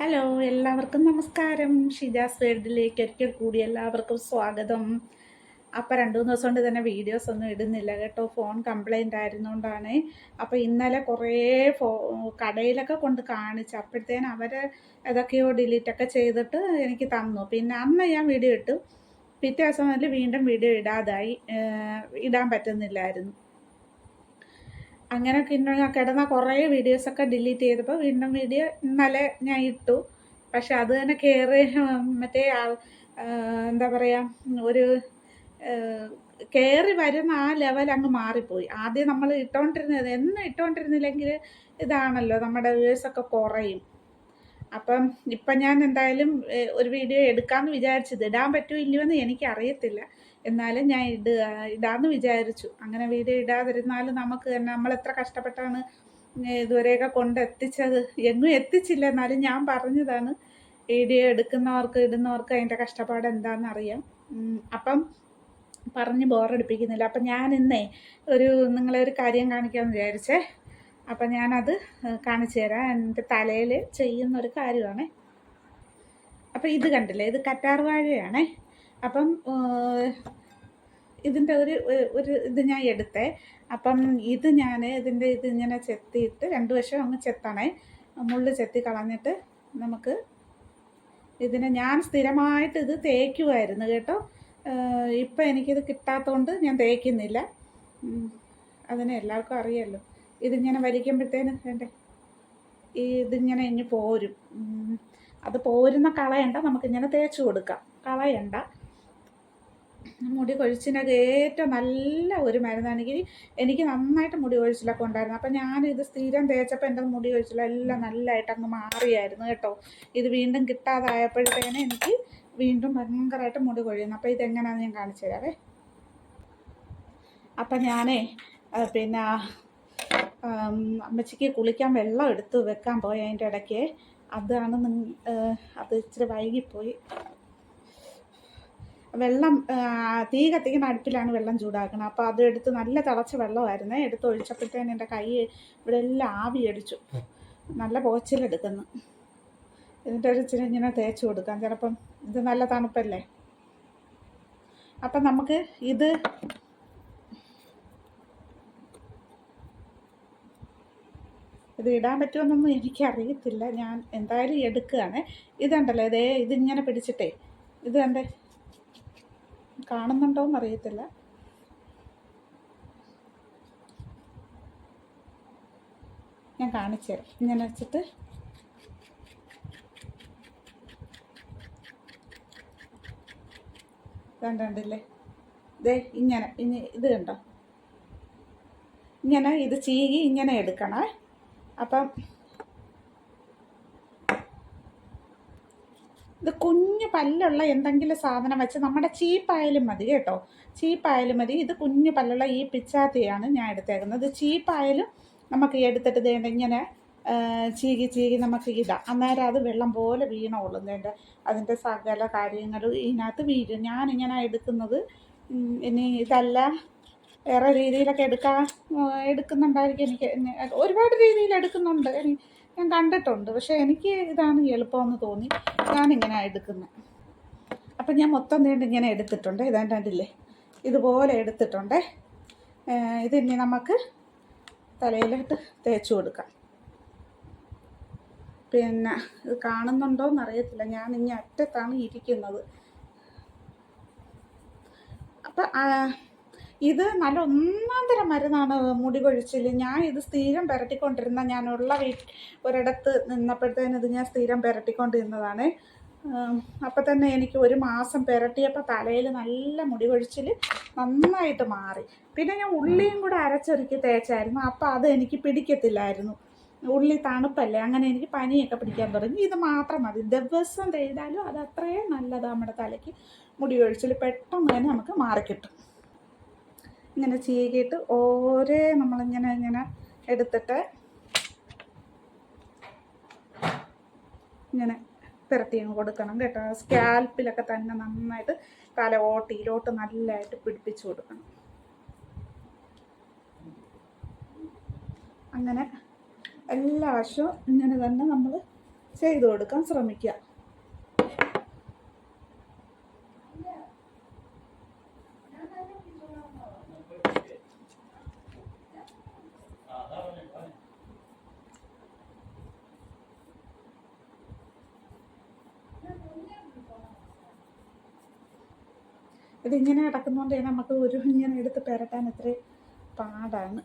Hello എല്ലാവർക്കും നമസ്കാരം. ഷിജാസ് വേൾഡിലേക്ക് ഒരിക്കൽ കൂടി എല്ലാവർക്കും സ്വാഗതം. അപ്പോൾ രണ്ട് മൂന്ന് ദിവസം കൊണ്ട് തന്നെ വീഡിയോസ് ഒന്നും ഇടുന്നില്ല കേട്ടോ. ഫോൺ കംപ്ലൈന്റ് ആയിരുന്നുകൊണ്ടാണ് അപ്പോൾ ഇന്നലെ കുറേ ഫോ കടയിലൊക്കെ കൊണ്ട് കാണിച്ചു അപ്പോഴത്തേന് അവർ ഏതൊക്കെയോ ഡിലീറ്റൊക്കെ ചെയ്തിട്ട് എനിക്ക് തന്നു. പിന്നെ അന്ന് ഞാൻ വീഡിയോ ഇട്ടു. പിറ്റേ ദിവസം വീണ്ടും വീഡിയോ ഇടാതായി. ഇടാൻ പറ്റുന്നില്ലായിരുന്നു. അങ്ങനെ പിന്നെ കിടന്ന കുറേ വീഡിയോസൊക്കെ ഡിലീറ്റ് ചെയ്തപ്പോൾ വീണ്ടും വീഡിയോ ഇന്നലെ ഞാൻ ഇട്ടു. പക്ഷെ അത് തന്നെ കയറി മറ്റേ എന്താ പറയുക ഒരു കയറി വരുന്ന ആ ലെവൽ അങ്ങ് മാറിപ്പോയി. ആദ്യം നമ്മൾ ഇട്ടുകൊണ്ടിരുന്നത് എന്നും ഇട്ടുകൊണ്ടിരുന്നില്ലെങ്കിൽ ഇതാണല്ലോ നമ്മുടെ വ്യൂവേഴ്സൊക്കെ കുറയും. അപ്പം ഇപ്പം ഞാൻ എന്തായാലും ഒരു വീഡിയോ എടുക്കാമെന്ന് വിചാരിച്ചത്. ഇടാൻ പറ്റുമോ ഇല്ലയോ എന്ന് എനിക്ക് അറിയത്തില്ല എന്നാലും ഞാൻ ഇടുക ഇടാമെന്ന് വിചാരിച്ചു. അങ്ങനെ വീഡിയോ ഇടാതിരുന്നാലും നമുക്ക് തന്നെ നമ്മൾ എത്ര കഷ്ടപ്പെട്ടാണ് ഇതുവരെയൊക്കെ കൊണ്ട് എത്തിച്ചത്. എങ്ങും എത്തിച്ചില്ല. എന്നാലും ഞാൻ പറഞ്ഞതാണ് വീഡിയോ എടുക്കുന്നവർക്ക് ഇടുന്നവർക്ക് അതിന്റെ കഷ്ടപ്പാട് എന്താണെന്ന് അറിയാം അപ്പം പറഞ്ഞ് ബോറടിപ്പിക്കുന്നില്ല അപ്പം ഞാൻ ഇന്നേ ഒരു നിങ്ങളെ ഒരു കാര്യം കാണിക്കാമെന്ന് വിചാരിച്ചേ. അപ്പം ഞാനത് കാണിച്ചു തരാം. എന്റെ തലയിൽ ചെയ്യുന്ന ഒരു കാര്യമാണ്. അപ്പം ഇത് കണ്ടില്ലേ? ഇത് കറ്റാർ വാഴയാണേ. അപ്പം ഇതിന്റെ ഒരു ഒരു ഇത് ഞാൻ എടുത്തേ. അപ്പം ഇത് ഞാൻ ഇതിന്റെ ഇത് ഇങ്ങനെ ചെത്തിയിട്ട് രണ്ട് വശം അങ്ങ് ചെത്തണേ. മുള്ള് ചെത്തി കളഞ്ഞിട്ട് നമുക്ക് ഇതിനെ ഞാൻ സ്ഥിരമായിട്ട് ഇത് തേക്കുമായിരുന്നു കേട്ടോ. ഇപ്പം എനിക്കിത് കിട്ടാത്തതുകൊണ്ട് ഞാൻ തേക്കുന്നില്ല. അതിനെ എല്ലാവർക്കും അറിയാമല്ലോ ഇതിങ്ങനെ വലിക്കുമ്പോഴത്തേന് എന്റെ ഇതിങ്ങനെ ഇനി പോരും. അത് പോരുന്ന കളയണ്ട നമുക്കിങ്ങനെ തേച്ച് കൊടുക്കാം. കളയണ്ട. മുടി കൊഴിച്ചിനൊക്കെ ഏറ്റവും നല്ല ഒരു മരുന്നാണെങ്കിൽ എനിക്ക് നന്നായിട്ട് മുടി കൊഴിച്ചിലൊക്കെ ഉണ്ടായിരുന്നു. അപ്പം ഞാനിത് സ്ഥിരം തേച്ചപ്പോൾ എന്റെ മുടി കൊഴിച്ചിലെല്ലാം നല്ലതായിട്ട് അങ്ങ് മാറിയായിരുന്നു കേട്ടോ. ഇത് വീണ്ടും കിട്ടാതായപ്പോഴത്തേനെ എനിക്ക് വീണ്ടും ഭയങ്കരമായിട്ട് മുടി കൊഴിയുന്നു. അപ്പോൾ ഇതെങ്ങനെയാണെന്ന് ഞാൻ കാണിച്ചു തരാവേ. അപ്പം ഞാനേ പിന്നെ അമ്മച്ചിക്ക് കുളിക്കാൻ വെള്ളം എടുത്ത് വെക്കാൻ പോയി അതിന്റെ ഇടയ്ക്ക്. അതാണ് അത് ഇച്ചിരി വൈകിപ്പോയി. വെള്ളം തീ കത്തിക്കുന്ന അടുപ്പിലാണ് വെള്ളം ചൂടാക്കുന്നത് അപ്പോൾ അത് എടുത്ത് നല്ല തിളച്ച വെള്ളമായിരുന്നേ. എടുത്ത് ഒഴിച്ചപ്പോഴത്തേന് എന്റെ കൈ ഇവിടെ എല്ലാം ആവി അടിച്ചു. നല്ല പോച്ചിലെടുക്കുന്നു ഇതിന്റെ ഒരു ഇച്ചിരി ഇങ്ങനെ തേച്ച് കൊടുക്കാം. ചിലപ്പം ഇത് നല്ല തണുപ്പല്ലേ? അപ്പം നമുക്ക് ഇത് ഇത് ഇടാൻ പറ്റുമെന്നൊന്നും എനിക്കറിയത്തില്ല ഞാൻ എന്തായാലും എടുക്കുകയാണ്. ഇതുണ്ടല്ലോ ഇതേ ഇതിങ്ങനെ പിടിച്ചിട്ടേ. ഇത് എന്റെ കാണുന്നുണ്ടോ എന്നറിയത്തില്ല. ഞാൻ കാണിച്ചു തരാം. ഇങ്ങനെ വെച്ചിട്ട്. കണ്ടില്ലേ? ദേ ഇങ്ങനെ. ഇനി ഇത് കണ്ടോ? ഇങ്ങനെ ഇത് ചീകി ഇങ്ങനെ എടുക്കണേ. അപ്പം ഇത് കുഞ്ഞു പല്ലുള്ള എന്തെങ്കിലും സാധനം വെച്ച് നമ്മുടെ ചീപ്പായാലും മതി കേട്ടോ. ചീപ്പായാലും മതി. ഇത് കുഞ്ഞു പല്ലുള്ള ഈ പിച്ചാത്തിയാണ് ഞാൻ എടുത്തേക്കുന്നത്. ചീപ്പായാലും നമുക്ക് എടുത്തിട്ട് ഇതേണ്ട ഇങ്ങനെ ചീകി ചീകി നമുക്ക് ഇതാ അന്നേരം അത് വെള്ളം പോലെ വീണോളും വേണ്ട അതിന്റെ സകല കാര്യങ്ങളും ഇതിനകത്ത് വീഴും. ഞാനിങ്ങനെ എടുക്കുന്നത് ഇനി ഇതല്ല വേറെ രീതിയിലൊക്കെ എടുക്കാൻ എടുക്കുന്നുണ്ടായിരിക്കും എനിക്ക്. ഒരുപാട് രീതിയിൽ എടുക്കുന്നുണ്ട്. ഞാൻ കണ്ടിട്ടുണ്ട്. പക്ഷേ എനിക്ക് ഇതാണ് എളുപ്പമെന്ന് തോന്നി. ഞാനിങ്ങനെ എടുക്കുന്നത് അപ്പം ഞാൻ മൊത്തം നീണ്ട് ഇങ്ങനെ എടുത്തിട്ടുണ്ട്. ഇതാണ്ട് കണ്ടില്ലേ ഇതുപോലെ എടുത്തിട്ടുണ്ട്. ഇത് ഇതിനി നമുക്ക് തലയിലിട്ട് തേച്ച് കൊടുക്കാം. പിന്നെ ഇത് കാണുന്നുണ്ടോയെന്ന് അറിയത്തില്ല. ഞാൻ ഇനി അറ്റത്താണ് ഇരിക്കുന്നത്. അപ്പം ഇത് നല്ല ഒന്നാം തരം മരുന്നാണ് മുടി കൊഴിച്ചിൽ ഞാൻ ഇത് സ്ഥിരം പുരട്ടിക്കൊണ്ടിരുന്ന ഞാനുള്ള വീട്ടിൽ ഒരിടത്ത് നിന്നപ്പോഴത്തേന് ഇത് ഞാൻ സ്ഥിരം പുരട്ടിക്കൊണ്ടിരുന്നതാണ്. അപ്പം തന്നെ എനിക്ക് ഒരു മാസം പുരട്ടിയപ്പോൾ തലയിൽ നല്ല മുടി കൊഴിച്ചിൽ നന്നായിട്ട് മാറി. പിന്നെ ഞാൻ ഉള്ളിയും കൂടെ അരച്ചൊരുക്കി തേച്ചായിരുന്നു. അപ്പോൾ അത് എനിക്ക് പിടിക്കത്തില്ലായിരുന്നു. ഉള്ളി തണുപ്പല്ലേ അങ്ങനെ എനിക്ക് പനിയൊക്കെ പിടിക്കാൻ തുടങ്ങി. ഇത് മാത്രം മതി. ദിവസം ചെയ്താലും അത് അത്രയും നല്ലതാണ് നമ്മുടെ തലയ്ക്ക്. മുടി കൊഴിച്ചിൽ പെട്ടെന്ന് തന്നെ നമുക്ക് മാറിക്കിട്ടും. ഇങ്ങനെ ചീകിയിട്ട് ഓരേ നമ്മളിങ്ങനെ ഇങ്ങനെ എടുത്തിട്ട് ഇങ്ങനെ പുരട്ടി കൊടുക്കണം കേട്ടോ. സ്കാൽപ്പിലൊക്കെ തന്നെ നന്നായിട്ട് തല ഓട്ടിയിലോട്ട് നല്ലതായിട്ട് പിടിപ്പിച്ചു കൊടുക്കണം. അങ്ങനെ എല്ലാ വശവും ഇങ്ങനെ തന്നെ നമ്മൾ ചെയ്തു കൊടുക്കാൻ ശ്രമിക്കുക. ഇതിങ്ങനെ കിടക്കുന്നതുകൊണ്ട് നമുക്ക് ഒരു ഇങ്ങനെ എടുത്ത് പെരട്ടാൻ ഇത്ര പാടാണ്.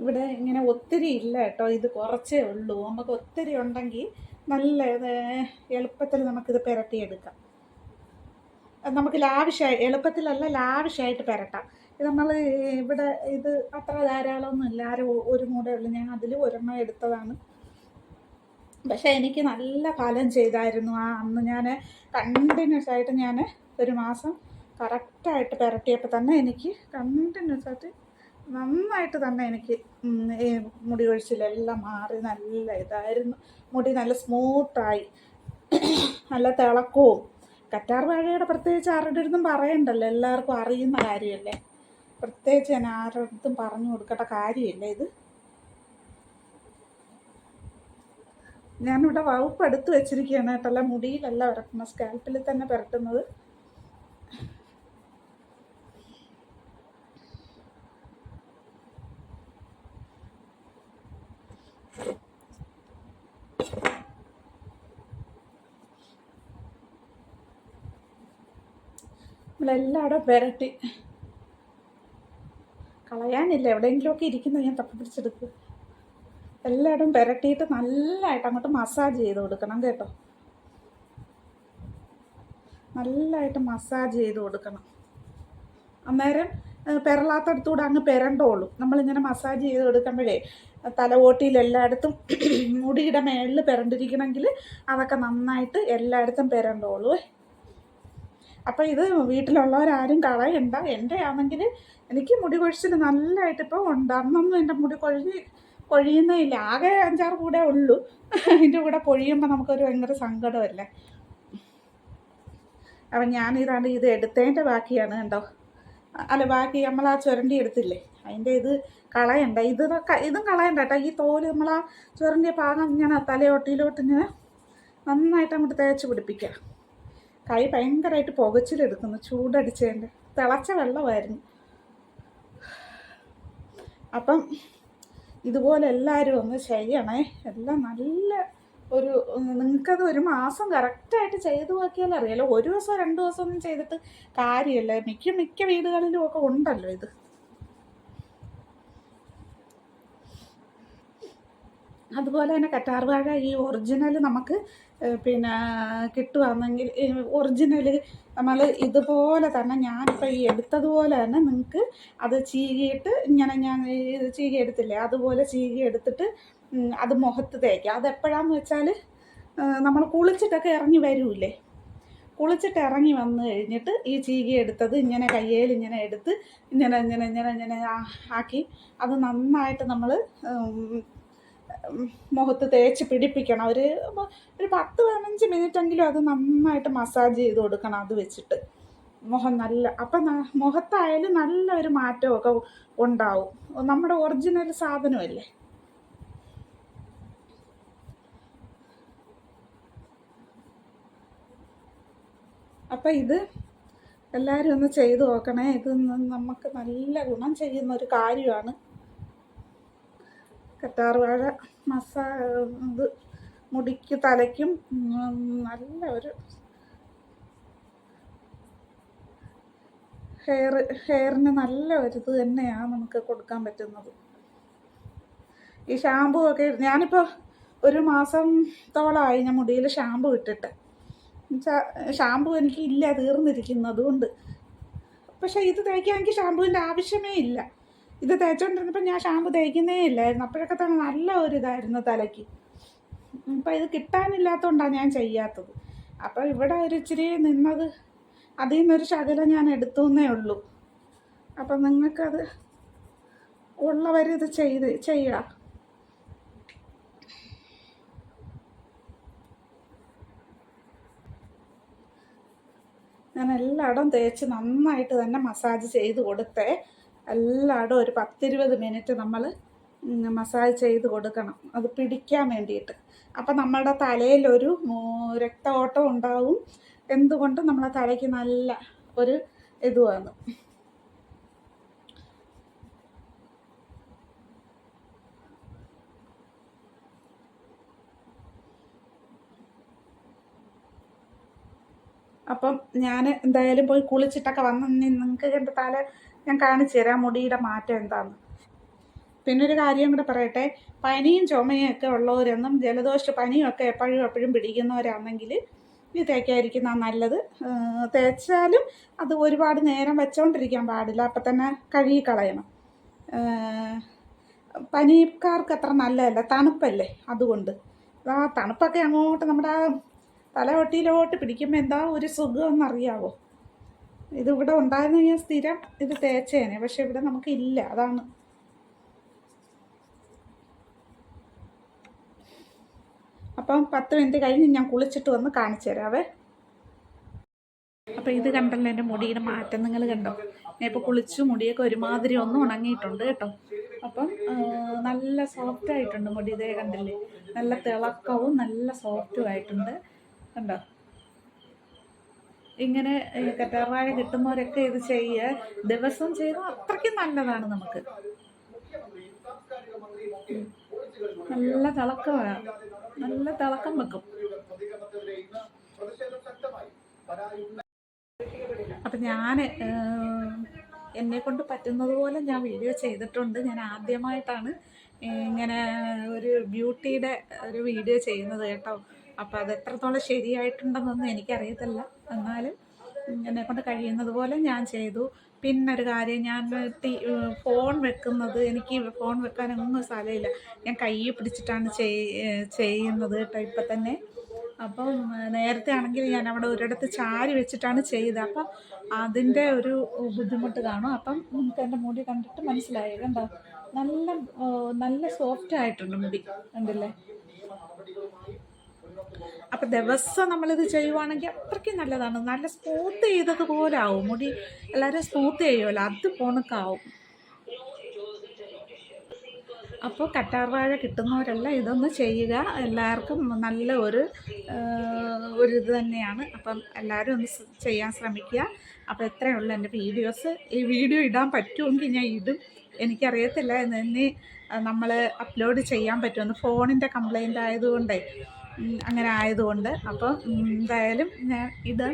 ഇവിടെ ഇങ്ങനെ ഒത്തിരി ഇല്ല കേട്ടോ ഇത് കുറച്ചേ ഉള്ളൂ. നമുക്ക് ഒത്തിരി ഉണ്ടെങ്കിൽ നല്ല എളുപ്പത്തിൽ നമുക്കിത് പെരട്ടിയെടുക്കാം. നമുക്ക് ലാവിഷായി എളുപ്പത്തിലല്ല ലാവിഷായിട്ട് പെരട്ടാം. നമ്മൾ ഇവിടെ ഇത് അത്ര ധാരാളമൊന്നുമില്ല ആരും ഒരു മൂടേ ഞാൻ അതിൽ ഒരെണ്ണം എടുത്തതാണ്. പക്ഷേ എനിക്ക് നല്ല ഫലം ചെയ്തായിരുന്നു ആ അന്ന്. ഞാൻ കണ്ടിന്യൂസ് ആയിട്ട് ഞാൻ ഒരു മാസം കറക്റ്റായിട്ട് പെരട്ടിയപ്പോൾ തന്നെ എനിക്ക് കണ്ടിന്യൂസ് ആയിട്ട് നന്നായിട്ട് തന്നെ എനിക്ക് ഈ മുടി ഒഴിച്ചിലെല്ലാം മാറി. നല്ല ഇതായിരുന്നു. മുടി നല്ല സ്മൂത്തായി നല്ല തിളക്കവും. കറ്റാർ വാഴയുടെ പ്രത്യേകിച്ച് ആരുടെ അടുത്തും പറയണ്ടല്ലോ. എല്ലാവർക്കും അറിയുന്ന കാര്യമല്ലേ? പ്രത്യേകിച്ച് ഞാൻ ആരുടെ പറഞ്ഞു കൊടുക്കേണ്ട കാര്യമില്ല ഇത്. ഞാനിവിടെ വകുപ്പ് എടുത്ത് വെച്ചിരിക്കുകയാണ് കേട്ടല്ല മുടിയിലല്ല വരക്കുന്നത്. സ്കാൽപ്പിൽ തന്നെ പുരട്ടുന്നത്. നമ്മളെല്ലാവിടെ പുരട്ടി. കളയാനില്ല. എവിടെയെങ്കിലുമൊക്കെ ഇരിക്കുന്നത് ഞാൻ തപ്പി പിടിച്ചെടുക്കും. എല്ലായിടും പുരട്ടിയിട്ട് നല്ലതായിട്ട് അങ്ങോട്ട് മസാജ് ചെയ്ത് കൊടുക്കണം കേട്ടോ. നല്ലതായിട്ട് മസാജ് ചെയ്ത് കൊടുക്കണം. അന്നേരം പെരളാത്തടത്തൂടെ അങ്ങ് പെരണ്ടോളും. നമ്മളിങ്ങനെ മസാജ് ചെയ്ത് കൊടുക്കുമ്പോഴേ തലവോട്ടിയിൽ എല്ലായിടത്തും മുടിയുടെ മേളിൽ പെരണ്ടിരിക്കണമെങ്കിൽ അതൊക്കെ നന്നായിട്ട് എല്ലായിടത്തും പെരണ്ടോളൂ അപ്പോൾ ഇത് വീട്ടിലുള്ളവരാരും കളയണ്ട. എന്റെ ആണെങ്കിൽ എനിക്ക് മുടി കൊഴിച്ചിൽ നല്ലതായിട്ട് ഇപ്പോൾ എന്റെ മുടി കൊഴിഞ്ഞ് കൊഴിയുന്നേ ഇല്ല ആകെ അഞ്ചാറ് കൂടെ ഉള്ളൂ. അതിന്റെ കൂടെ പൊഴിയുമ്പോൾ നമുക്കൊരു ഭയങ്കര സങ്കടമല്ലേ? അപ്പം ഞാൻ ഇതാണ്ട് ഇത് എടുത്തതിന്റെ ബാക്കിയാണ് കണ്ടോ? അല്ല ബാക്കി നമ്മൾ ആ ചുരണ്ടി എടുത്തില്ലേ? അതിന്റെ ഇത് കളയണ്ട. ഇത് ഇതും കളയണ്ട കേട്ടോ. ഈ തോൽ നമ്മൾ ആ ചുരണ്ടിയ ഭാഗം ഇങ്ങനെ തലയോട്ടിയിലോട്ട് ഇങ്ങനെ നന്നായിട്ട് അങ്ങോട്ട് തേച്ച് പിടിപ്പിക്കുക. കൈ ഭയങ്കരമായിട്ട് പുകച്ചിലെടുക്കുന്നു ചൂടടിച്ചതിന്റെ. തിളച്ച വെള്ളമായിരുന്നു. അപ്പം ഇതുപോലെ എല്ലാവരും ഒന്ന് ചെയ്യണേ. എല്ലാം നല്ല ഒരു നിങ്ങൾക്കത് ഒരു മാസം കറക്റ്റായിട്ട് ചെയ്തു നോക്കിയാൽ അറിയാലോ ഒരു ദിവസം രണ്ട് ദിവസം ഒന്നും ചെയ്തിട്ട് കാര്യമില്ല. മിക്ക മിക്ക വീടുകളിലും ഒക്കെ ഉണ്ടല്ലോ ഇത്. അതുപോലെ തന്നെ കറ്റാർവാഴ ഈ ഒറിജിനൽ നമുക്ക് പിന്നെ കിട്ടുകയാണെങ്കിൽ ഒറിജിനൽ നമ്മൾ ഇതുപോലെ തന്നെ ഞാനിപ്പോൾ ഈ എടുത്തതുപോലെ തന്നെ നിങ്ങൾക്ക് അത് ചീകിയിട്ട് ഇങ്ങനെ ഞാൻ ചീകി എടുത്തില്ലേ അതുപോലെ ചീകി എടുത്തിട്ട് അത് മുഖത്ത് തേക്കുക അത് എപ്പോഴാന്ന് വെച്ചാൽ നമ്മൾ കുളിച്ചിട്ടൊക്കെ ഇറങ്ങി വരൂലേ കുളിച്ചിട്ട് ഇറങ്ങി വന്നു കഴിഞ്ഞിട്ട് ഈ ചീകി എടുത്തത് ഇങ്ങനെ കയ്യിൽ ഇങ്ങനെ എടുത്ത് ഇങ്ങനെ ഇങ്ങനെ ഇങ്ങനെ ഇങ്ങനെ ആക്കി. അത് നന്നായിട്ട് നമ്മൾ മുഖത്ത് തേച്ച് പിടിപ്പിക്കണം. ഒരു ഒരു പത്ത് പതിനഞ്ച് മിനിറ്റെങ്കിലും അത് നന്നായിട്ട് മസാജ് ചെയ്ത് കൊടുക്കണം അത് വെച്ചിട്ട്. മുഖം നല്ല അപ്പം മുഖത്തായാലും നല്ലൊരു മാറ്റമൊക്കെ ഉണ്ടാവും. നമ്മുടെ ഒറിജിനൽ സാധനമല്ലേ? അപ്പം ഇത് എല്ലാവരും ഒന്ന് ചെയ്തു നോക്കണേ. ഇത് നമുക്ക് നല്ല ഗുണം ചെയ്യുന്ന ഒരു കാര്യമാണ്. കറ്റാർവാഴ മസാ ഇത് മുടിക്ക് തലയ്ക്കും നല്ല ഒരു ഹെയർ ഹെയറിന് നല്ല ഒരു ഇത് തന്നെയാണ് നമുക്ക് കൊടുക്കാൻ പറ്റുന്നത്. ഈ ഷാമ്പു ഒക്കെ ഞാനിപ്പോൾ ഒരു മാസത്തോളമായി ഞാൻ മുടിയിൽ ഷാമ്പു ഇട്ടിട്ട്. ഷാമ്പു എനിക്ക് ഇല്ല തീർന്നിരിക്കുന്നു അതുകൊണ്ട്. പക്ഷേ ഇത് തേക്കാൻ എനിക്ക് ഷാമ്പുവിന്റെ ആവശ്യമേ ഇല്ല. ഇത് തേച്ചോണ്ടിരുന്നപ്പോൾ ഞാൻ ഷാമ്പു തേക്കുന്നേ ഇല്ലായിരുന്നു. അപ്പോഴൊക്കെ തന്നെ നല്ല ഒരു ഇതായിരുന്നു തലയ്ക്ക്. ഇപ്പം ഇത് കിട്ടാനില്ലാത്തതുകൊണ്ടാണ് ഞാൻ ചെയ്യാത്തത്. അപ്പോൾ ഇവിടെ ഒരു ഇച്ചിരി നിന്നത് അതിൽ നിന്നൊരു ശകലം ഞാൻ എടുത്തു എന്നേ ഉള്ളൂ. അപ്പം നിങ്ങൾക്കത് ഉള്ളവരിത് ചെയ്ത് ചെയ്യുക. ഞാൻ എല്ലായിടവും തേച്ച് നന്നായിട്ട് തന്നെ മസാജ് ചെയ്ത് കൊടുത്തേ. എല്ലായിടവും ഒരു പത്തിരുപത് മിനിറ്റ് നമ്മൾ മസാജ് ചെയ്ത് കൊടുക്കണം. അത് പിടിക്കാൻ വേണ്ടിയിട്ട്. അപ്പം നമ്മളുടെ തലയിലൊരു രക്തഓട്ടം ഉണ്ടാവും. എന്തുകൊണ്ട് നമ്മളെ തലയ്ക്ക് നല്ല ഒരു ഇത് വന്നു. അപ്പം ഞാൻ എന്തായാലും പോയി കുളിച്ചിട്ടൊക്കെ വന്ന് നിങ്ങൾക്ക് എന്റെ തല ഞാൻ കാണിച്ചു തരാം മുടിയുടെ മാറ്റം എന്താണ് പിന്നൊരു കാര്യം കൂടെ പറയട്ടെ പനിയും ചുമയും ഒക്കെ ഉള്ളവരൊന്നും ജലദോഷ പനിയൊക്കെ എപ്പോഴും എപ്പോഴും പിടിക്കുന്നവരാണെങ്കിൽ ഇത് തേക്കായിരിക്കുന്ന നല്ലത്. തേച്ചാലും അത് ഒരുപാട് നേരം വെച്ചോണ്ടിരിക്കാൻ പാടില്ല അപ്പം തന്നെ കഴുകി കളയണം പനിക്കാർക്ക് അത്ര നല്ലതല്ല തണുപ്പല്ലേ അതുകൊണ്ട്. ആ തണുപ്പൊക്കെ അങ്ങോട്ട് നമ്മുടെ തലവട്ടിയിലോട്ട് പിടിക്കുമ്പോൾ എന്താ ഒരു സുഖമെന്നറിയാവോ ഇത് ഇവിടെ ഉണ്ടായിരുന്നു ഞാൻ സ്ഥിരം ഇത് തേച്ചേനെ പക്ഷെ ഇവിടെ നമുക്ക് ഇല്ല അതാണ്. അപ്പം പത്ത് മിനിറ്റ് കഴിഞ്ഞ് ഞാൻ കുളിച്ചിട്ട് വന്ന് കാണിച്ചു തരാവേ. അപ്പം ഇത് കണ്ടല്ലോ എന്റെ മുടിയുടെ മാറ്റം നിങ്ങൾ കണ്ടോ? ഞാൻ ഇപ്പോൾ കുളിച്ചു മുടിയൊക്കെ ഒരുമാതിരി ഒന്നും ഉണങ്ങിയിട്ടുണ്ട് കേട്ടോ. അപ്പം നല്ല സോഫ്റ്റ് ആയിട്ടുണ്ട് മുടി ഇതേ കണ്ടില്ലേ? നല്ല തിളക്കവും നല്ല സോഫ്റ്റും ആയിട്ടുണ്ട്. കണ്ടോ? ഇങ്ങനെ കറ്റാർവാഴ കിട്ടുന്നവരൊക്കെ ഇത് ചെയ്യുക ദിവസം ചെയ്താൽ അത്രയ്ക്കും നല്ലതാണ് നമുക്ക്. നല്ല തിളക്കമാണ് നല്ല തിളക്കം വെക്കും. അപ്പം ഞാൻ എന്നെ കൊണ്ട് പറ്റുന്നത് പോലെ ഞാൻ വീഡിയോ ചെയ്തിട്ടുണ്ട്. ഞാൻ ആദ്യമായിട്ടാണ് ഇങ്ങനെ ഒരു ബ്യൂട്ടിയുടെ ഒരു വീഡിയോ ചെയ്യുന്നത് കേട്ടോ. അപ്പോൾ അത് എത്രത്തോളം ശരിയായിട്ടുണ്ടെന്നൊന്നും എനിക്കറിയത്തില്ല. എന്നാലും എന്നെ കൊണ്ട് കഴിയുന്നത് പോലെ ഞാൻ ചെയ്തു. പിന്നൊരു കാര്യം ഞാൻ ഫോൺ വെക്കുന്നത് എനിക്ക് ഫോൺ വെക്കാനൊന്നും സ്ഥലമില്ല. ഞാൻ കൈ പിടിച്ചിട്ടാണ് ചെയ്- ചെയ്യുന്നത് കേട്ടോ ഇപ്പം തന്നെ. അപ്പം നേരത്തെ ആണെങ്കിൽ ഞാൻ അവിടെ ഒരിടത്ത് ചാരി വെച്ചിട്ടാണ് ചെയ്തത്. അപ്പം അതിന്റെ ഒരു ബുദ്ധിമുട്ട് കാണും. അപ്പം നിങ്ങൾക്ക് എന്റെ മുടി കണ്ടിട്ട് മനസ്സിലായി. കണ്ടോ? നല്ല നല്ല സോഫ്റ്റ് ആയിട്ടുണ്ട് മുടി. കണ്ടില്ലേ? അപ്പം ദിവസം നമ്മളിത് ചെയ്യുവാണെങ്കിൽ അത്രയ്ക്ക് നല്ലതാണ്. നല്ല സ്മൂത്ത് ചെയ്തതുപോലെ ആവും മുടി എല്ലാവരും സ്മൂത്ത് ചെയ്യുമല്ലോ അത് പോണക്കാവും. അപ്പോൾ കറ്റാർവാഴ കിട്ടുന്നവരല്ല ഇതൊന്ന് ചെയ്യുക. എല്ലാവർക്കും നല്ല ഒരു ഒരു ഇത് തന്നെയാണ്. അപ്പം എല്ലാവരും ഒന്ന് ചെയ്യാൻ ശ്രമിക്കുക. അപ്പോൾ എത്രയേ ഉള്ളൂ എന്റെ വീഡിയോസ്. ഈ വീഡിയോ ഇടാൻ പറ്റുമെങ്കിൽ ഞാൻ ഇടും. എനിക്കറിയത്തില്ല എന്നെ നമ്മൾ അപ്ലോഡ് ചെയ്യാൻ പറ്റുമെന്ന്. ഫോണിന്റെ കംപ്ലൈന്റ് ആയതുകൊണ്ടേ. അങ്ങനെ ആയതുകൊണ്ട് അപ്പോൾ എന്തായാലും ഞാൻ ഇത്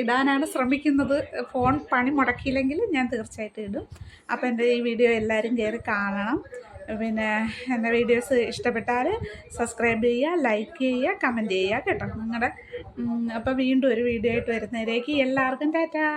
ഇടാനാണ് ശ്രമിക്കുന്നത്. ഫോൺ പണി മുടക്കിയില്ലെങ്കിൽ ഞാൻ തീർച്ചയായിട്ടും ഇടും. അപ്പോൾ എന്റെ ഈ വീഡിയോ എല്ലാവരും കയറി കാണണം. പിന്നെ എന്റെ വീഡിയോസ് ഇഷ്ടപ്പെട്ടാൽ സബ്സ്ക്രൈബ് ചെയ്യുക ലൈക്ക് ചെയ്യുക കമന്റ് ചെയ്യുക കേട്ടോ. നിങ്ങളുടെ അപ്പോൾ വീണ്ടും ഒരു വീഡിയോ ആയിട്ട് വരുന്നതിലേക്ക് എല്ലാവർക്കും ടാറ്റാ.